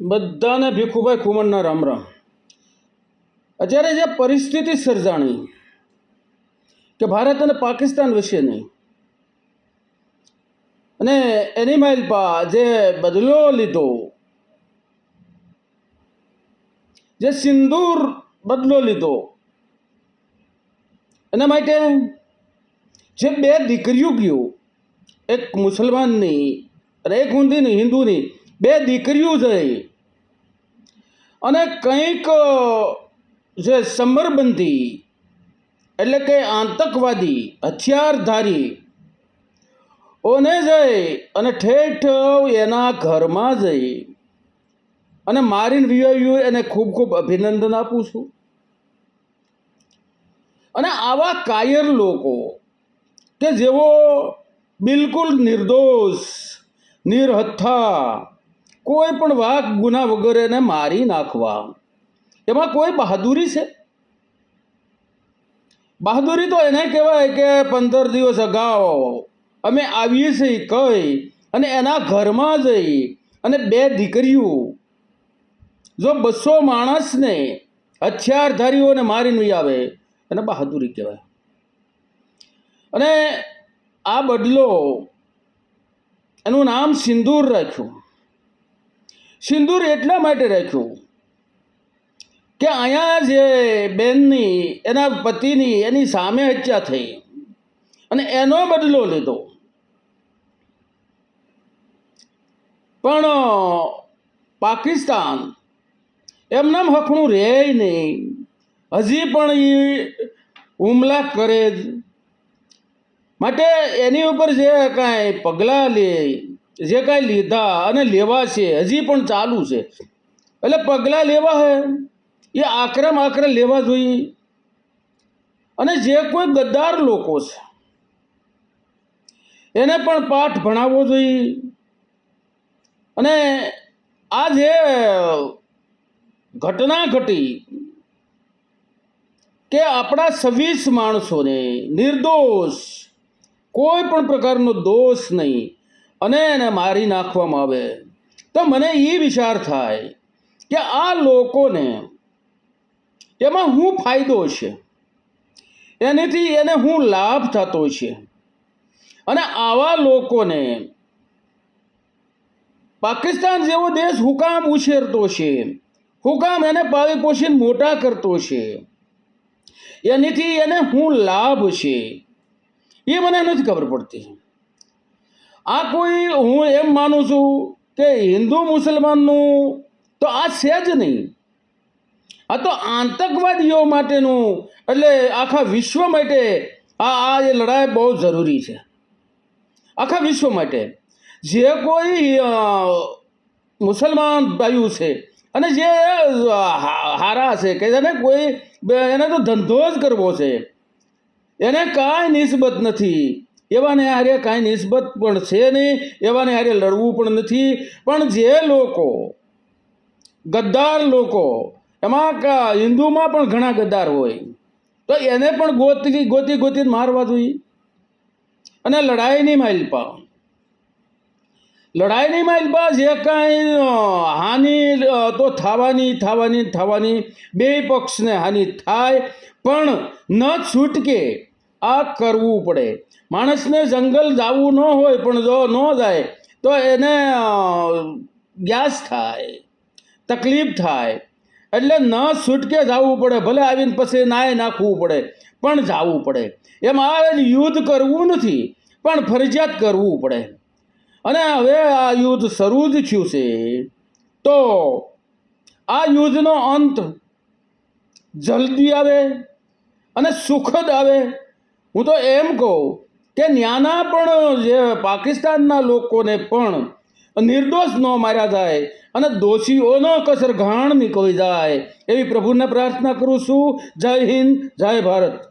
બધાને ભીખુભાઈ ખુમણના રામ રામ. અત્યારે જે પરિસ્થિતિ સર્જાણી કે ભારત અને પાકિસ્તાન વિશેની અને એની માઇલપા જે બદલો લીધો, જે સિંદૂર બદલો લીધો, એના માટે જે બે દીકરીઓ ગયું, એક મુસલમાનની અને એક હિન્દુની બે દીકરીઓ જઈ અને કંઈક જે સમરબંધી એટલે કે આતંકવાદી, હથિયારધારી, ઓને જઈ અને ઠેઠ એના ઘરમાં જઈ અને મારીને વિવાયું એને ખૂબ ખૂબ અભિનંદન આપું છું. અને આવા કાયર લોકો, કે જેઓ બિલકુલ નિર્દોષ નિર્હથ્થા કોઈ પણ વાક ગુના વગર એને મારી નાખવા. એમાં કોઈ બહાદુરી છે? બહાદુરી તો એને કહેવાય કે પંદર દિવસ અગાઉ અમે આવીએ છીએ કઈ અને એના ઘરમાં જઈ અને બે દીકરીઓ. જો બસો માણસને હથિયારધારીઓને મારીને નહીં આવે, એને બહાદુરી કહેવાય. અને આ બદલો એનું નામ સિંદૂર રાખ્યું. સિંદૂર એટલા માટે રાખ્યું કે અહીંયા જે બેનની, એના પતિની, એની સામે હત્યા થઈ અને એનો બદલો લીધો. પણ પાકિસ્તાન એમનામ હકણું રહે નહીં. હજી પણ એ હુમલા કરે જ. માટે એની ઉપર જે કાંઈ પગલાં લે જે કાંઈ લીધા અને લેવા છે, હજી પણ ચાલુ છે. એટલે પગલાં લેવા હે? એ આક્રમ આકરે લેવા જોઈએ. અને જે કોઈ ગદ્દાર લોકો છે, એને પણ પાઠ ભણાવવો જોઈએ. અને આ જે ઘટના ઘટી કે આપણા છવ્વીસ માણસોને નિર્દોષ, કોઈ પણ પ્રકારનો દોષ નહીં. અને એને મારી નાખવામાં આવે. તો મને એ વિચાર થાય કે આ લોકોને એમાં શું ફાયદો છે? એનાથી એને શું લાભ થતો છે. અને આવા લોકોને પાકિસ્તાન જેવો દેશ હુકામ ઉછેરતો છે, હુકામ એને પાવી પોષીને મોટા કરતો છે. એનાથી એને શું લાભ છે. એ મને નથી ખબર પડતી. આ કોઈ હું એમ માનું છું કે હિન્દુ મુસલમાનનું તો આ છે જ નહીં. આ તો આતંકવાદીઓ માટેનું એટલે આખા વિશ્વ માટે આ આ એ લડાઈ બહુ જરૂરી છે. આખા વિશ્વ માટે. જે કોઈ મુસલમાન ભાઈઓ છે અને જે હારા છે કે એને કોઈ એને તો ધંધો જ કરવો છે. એને કાંઈ નિસ્બત નથી. એવાને હારે કાંઈ નિસ્બત પણ છે નહીં, એવાને હારે લડવું પણ નથી. પણ જે લોકો, ગદ્દાર લોકો, એમાં હિન્દુમાં પણ ઘણા ગદ્દાર હોય, તો એને પણ ગોતી ગોતી ગોતી મારવા જોઈએ. અને લડાઈ નહીં લડાઈની માઇલપા લડાઈની માઇલપા જે કાંઈ હાનિ તો થવાની થવાની થવાની, બે પક્ષને હાનિ થાય, પણ ન છૂટકે આ કરવું પડે. માણસને જંગલ જવું ન હોય પણ જો ન જાય, તો એને ગ્યાસ થાય, તકલીફ થાય. એટલે ન છૂટકે જવું પડે, ભલે આવીને પછી નાય નાખવું પડે, પણ જવું પડે. એમ આ યુદ્ધ કરવું નથી, પણ ફરજિયાત કરવું પડે. અને હવે આ યુદ્ધ શરૂ જ થયું છે. તો આ યુદ્ધનો અંત જલ્દી આવે અને સુખદ આવે. હું તો એમ કહું કે ન્યાના પણ જે પાકિસ્તાનના લોકોને પણ નિર્દોષ ન માર્યા જાય અને દોષીઓનો કસર ઘાણ નીકળી જાય એવી પ્રભુને પ્રાર્થના કરું છું. જય હિન્દ, જય ભારત.